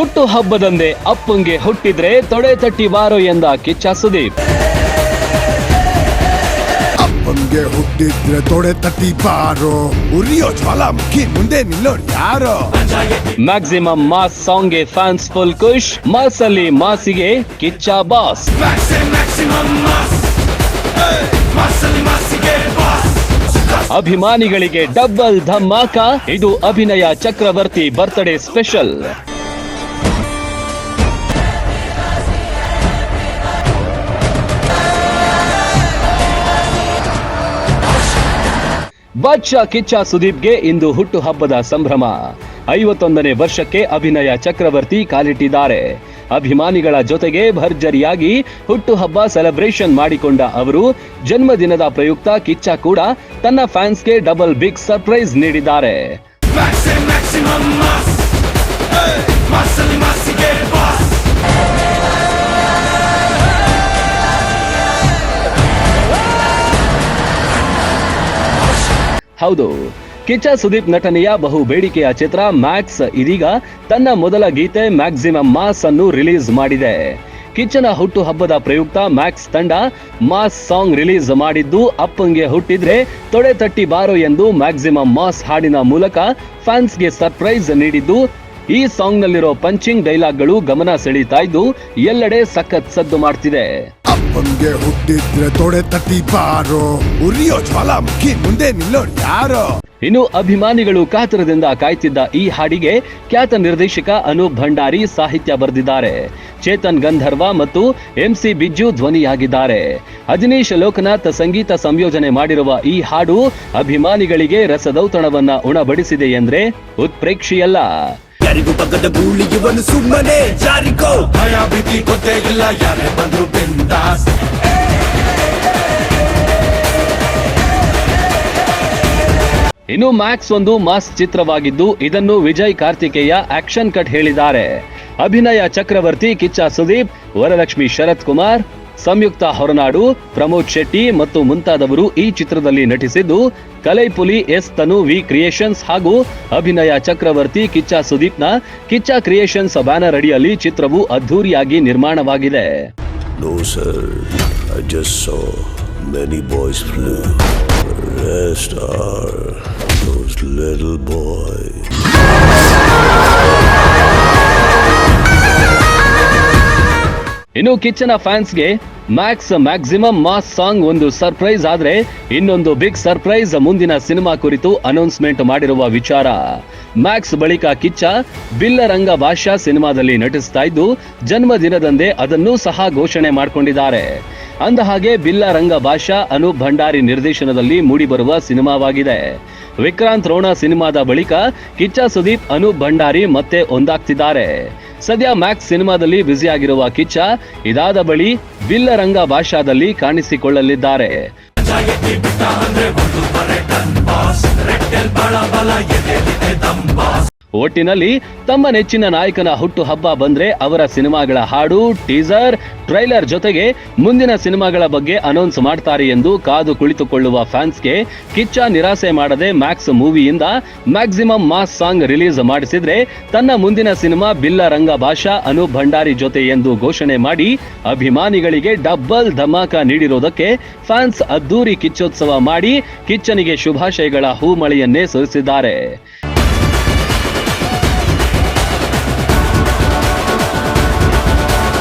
ಹುಟ್ಟು ಹಬ್ಬದಂದೇ ಅಪ್ಪಂಗೆ ಹುಟ್ಟಿದ್ರೆ ತೊಡೆ ತಟ್ಟಿ ಬಾರೋ ಎಂದ ಕಿಚ್ಚ ಸುದೀಪ್ ಅಪ್ಪಂಗೆ ಹುಟ್ಟಿದ್ರೆ ತೊಡೆ ತಟ್ಟಿ ಬಾರೋ ಉರಿಯೋ ಜ್ವಾಲಾಮುಖಿ ಮುಂದೆ ನಿಲ್ಲೋ ಯಾರೋ? ಮ್ಯಾಕ್ಸಿಮಮ್ ಮಾಸ್ ಸಾಂಗ್ಗೆ ಫ್ಯಾನ್ಸ್ ಫುಲ್ ಖುಷ್ ಮಾಸ್ ಅಲ್ಲಿ ಮಾಸಿಗೆ ಕಿಚ್ಚ ಬಾಸ್. ಅಭಿಮಾನಿಗಳಿಗೆ ಡಬ್ಬಲ್ ಧಮಾಕ ಇದು ಅಭಿನಯ ಚಕ್ರವರ್ತಿ ಬರ್ತ್ಡೇ ಸ್ಪೆಷಲ್ ಬಾದ್ಶಾ ಕಿಚ್ಚ ಸುದೀಪ್ಗೆ ಇಂದು ಹುಟ್ಟು ಹಬ್ಬದ ಸಂಭ್ರಮ. ಐವತ್ತೊಂದನೇ ವರ್ಷಕ್ಕೆ ಅಭಿನಯ ಚಕ್ರವರ್ತಿ ಕಾಲಿಟ್ಟಿದ್ದಾರೆ. ಅಭಿಮಾನಿಗಳ ಜೊತೆಗೆ ಭರ್ಜರಿಯಾಗಿ ಹುಟ್ಟುಹಬ್ಬ ಸೆಲೆಬ್ರೇಷನ್ ಮಾಡಿಕೊಂಡ ಅವರು ಜನ್ಮದಿನದ ಪ್ರಯುಕ್ತ ಕಿಚ್ಚ ಕೂಡ ತನ್ನ ಫ್ಯಾನ್ಸ್ಗೆ ಡಬಲ್ ಬಿಗ್ ಸರ್ಪ್ರೈಸ್ ನೀಡಿದ್ದಾರೆ. ಹೌದು. ಕಿಚ್ಚ ಸುದೀಪ್ ನಟನೆಯ ಬಹು ಬೇಡಿಕೆಯ ಚಿತ್ರ ಮ್ಯಾಕ್ಸ್ ಇದೀಗ ತನ್ನ ಮೊದಲ ಗೀತೆ ಮ್ಯಾಕ್ಸಿಮಮ್ ಮಾಸ್ ಅನ್ನು ರಿಲೀಸ್ ಮಾಡಿದೆ. ಕಿಚ್ಚನ ಹುಟ್ಟು ಹಬ್ಬದ ಪ್ರಯುಕ್ತ ಮ್ಯಾಕ್ಸ್ ತಂಡ ಮಾಸ್ ಸಾಂಗ್ ರಿಲೀಸ್ ಮಾಡಿದ್ದು ಅಪ್ಪಂಗೆ ಹುಟ್ಟಿದ್ರೆ ತೊಡೆ ತಟ್ಟಿ ಬಾರೋ ಎಂದು ಮ್ಯಾಕ್ಸಿಮಮ್ ಮಾಸ್ ಹಾಡಿನ ಮೂಲಕ ಫ್ಯಾನ್ಸ್ಗೆ ಸರ್ಪ್ರೈಸ್ ನೀಡಿದ್ದು, ಈ ಸಾಂಗ್ನಲ್ಲಿರೋ ಪಂಚಿಂಗ್ ಡೈಲಾಗ್ಗಳು ಗಮನ ಸೆಳೀತಾ ಇದ್ದು ಎಲ್ಲೆಡೆ ಸಖತ್ ಸದ್ದು ಮಾಡ್ತಿದೆ. ಅಪ್ಪಂಗೆ ಹುಟ್ಟಿದ್ರೆ ತೊಡೆ ತಟ್ಟಿ ಬಾರೋ. ಉರಿಯೋ ಜ್ವಾಲಾಮುಖಿ ಮುಂದೆ ನಿಲ್ಲೋರು ಯಾರೋ? ಇನ್ನು ಅಭಿಮಾನಿಗಳು ಕಾತರದಿಂದ ಕಾಯ್ತಿದ್ದ ಈ ಹಾಡಿಗೆ ಖ್ಯಾತ ನಿರ್ದೇಶಕ ಅನೂಪ್ ಭಂಡಾರಿ ಸಾಹಿತ್ಯ ಬರೆದಿದ್ದಾರೆ. ಚೇತನ್ ಗಂಧರ್ವ ಮತ್ತು ಎಂಸಿ ಬಿಜ್ಜು ಧ್ವನಿಯಾಗಿದ್ದಾರೆ. ಅಜನೀಶ್ ಲೋಕನಾಥ್ ಸಂಗೀತ ಸಂಯೋಜನೆ ಮಾಡಿರುವ ಈ ಹಾಡು ಅಭಿಮಾನಿಗಳಿಗೆ ರಸದೌತಣವನ್ನ ಉಣಬಡಿಸಿದೆ ಎಂದ್ರೆ ಉತ್ಪ್ರೇಕ್ಷೆಯಲ್ಲ. ಯಾರಿಗೂ ಬಗ್ಗದ ಗೂಳಿ ಇವನು ಸುಮ್ಮನೆ. ಜಾರಿಕೋ ಭಯ ಭೀತಿ ಗೊತ್ತೇ ಇಲ್ಲ, ಯಾರೇ ಬಂದ್ರು ಬಿಂದಾಸ್. ಇನ್ನು ಮ್ಯಾಕ್ಸ್ ಒಂದು ಮಾಸ್ ಚಿತ್ರವಾಗಿದ್ದು, ಇದನ್ನು ವಿಜಯ್ ಕಾರ್ತಿಕೇಯ ಆಕ್ಷನ್ ಕಟ್ ಹೇಳಿದ್ದಾರೆ. ಅಭಿನಯ ಚಕ್ರವರ್ತಿ ಕಿಚ್ಚ ಸುದೀಪ್, ವರಲಕ್ಷ್ಮಿ ಶರತ್ ಕುಮಾರ್ ಸಂಯುಕ್ತ ಹೊರನಾಡು ಪ್ರಮೋದ್ ಶೆಟ್ಟಿ ಮತ್ತು ಮುಂತಾದವರು ಈ ಚಿತ್ರದಲ್ಲಿ ನಟಿಸಿದ್ದು Kalaipuli S Thanu V Creations ಹಾಗೂ ಅಭಿನಯ ಚಕ್ರವರ್ತಿ ಕಿಚ್ಚ ಸುದೀಪ್ನ ಕಿಚ್ಚ ಕ್ರಿಯೇಷನ್ಸ್ ಬ್ಯಾನರ್ ಅಡಿಯಲ್ಲಿ ಚಿತ್ರವು ಅದ್ಧೂರಿಯಾಗಿ ನಿರ್ಮಾಣವಾಗಿದೆ. Rest are those little boys. ಇನ್ನು ಕಿಚ್ಚನ ಫ್ಯಾನ್ಸ್ಗೆ ಮ್ಯಾಕ್ಸ್ ಮ್ಯಾಕ್ಸಿಮಮ್ ಮಾಸ್ ಸಾಂಗ್ ಒಂದು ಸರ್ಪ್ರೈಸ್ ಆದ್ರೆ ಇನ್ನೊಂದು ಬಿಗ್ ಸರ್ಪ್ರೈಸ್ ಮುಂದಿನ ಸಿನಿಮಾ ಕುರಿತು ಅನೌನ್ಸ್ಮೆಂಟ್ ಮಾಡಿರುವ ವಿಚಾರ. ಮ್ಯಾಕ್ಸ್ ಬಳಿಕ ಕಿಚ್ಚ ಬಿಲ್ಲರಂಗ ಭಾಷಾ ಸಿನಿಮಾದಲ್ಲಿ ನಟಿಸ್ತಾ ಇದ್ದು, ಜನ್ಮದಿನದಂದೇ ಅದನ್ನೂ ಸಹ ಘೋಷಣೆ ಮಾಡಿಕೊಂಡಿದ್ದಾರೆ. ಅಂದಹಾಗೆ, ಬಿಲ್ಲರಂಗ ಭಾಷಾ ಅನೂಪ್ ಭಂಡಾರಿ ನಿರ್ದೇಶನದಲ್ಲಿ ಮೂಡಿಬರುವ ಸಿನಿಮಾವಾಗಿದೆ. ವಿಕ್ರಾಂತ್ ರೋಣ ಸಿನಿಮಾದ ಬಳಿಕ ಕಿಚ್ಚ ಸುದೀಪ್ ಅನೂಪ್ ಭಂಡಾರಿ ಮತ್ತೆ ಒಂದಾಗ್ತಿದ್ದಾರೆ. ಸದ್ಯ ಮ್ಯಾಕ್ಸ್ ಸಿನಿಮಾದಲ್ಲಿ ಬ್ಯುಸಿಯಾಗಿರುವ ಕಿಚ್ಚ ಇದಾದ ಬಳಿ ಬಿಲ್ಲರಂಗ ಭಾಷಾದಲ್ಲಿ ಕಾಣಿಸಿಕೊಳ್ಳಲಿದ್ದಾರೆ. ಒಟ್ಟಿನಲ್ಲಿ ತಮ್ಮ ನೆಚ್ಚಿನ ನಾಯಕನ ಹುಟ್ಟು ಹಬ್ಬ ಬಂದ್ರೆ ಅವರ ಸಿನಿಮಾಗಳ ಹಾಡು, ಟೀಸರ್, ಟ್ರೈಲರ್ ಜೊತೆಗೆ ಮುಂದಿನ ಸಿನಿಮಾಗಳ ಬಗ್ಗೆ ಅನೌನ್ಸ್ ಮಾಡ್ತಾರೆ ಎಂದು ಕಾದು ಕುಳಿತುಕೊಳ್ಳುವ ಫ್ಯಾನ್ಸ್ಗೆ ಕಿಚ್ಚ ನಿರಾಸೆ ಮಾಡದೆ ಮ್ಯಾಕ್ಸ್ ಮೂವಿಯಿಂದ ಮ್ಯಾಕ್ಸಿಮಮ್ ಮಾಸ್ ಸಾಂಗ್ ರಿಲೀಸ್ ಮಾಡಿಸಿದ್ರೆ ತನ್ನ ಮುಂದಿನ ಸಿನಿಮಾ ಬಿಲ್ಲ ರಂಗ ಭಾಷಾ ಅನೂಪ್ ಭಂಡಾರಿ ಜೊತೆ ಎಂದು ಘೋಷಣೆ ಮಾಡಿ ಅಭಿಮಾನಿಗಳಿಗೆ ಡಬ್ಬಲ್ ಧಮಾಕ ನೀಡಿರೋದಕ್ಕೆ ಫ್ಯಾನ್ಸ್ ಅದ್ದೂರಿ ಕಿಚ್ಚೋತ್ಸವ ಮಾಡಿ ಕಿಚ್ಚನಿಗೆ ಶುಭಾಶಯಗಳ ಹೂಮಳೆಯನ್ನೇ ಸುರಿಸಿದ್ದಾರೆ.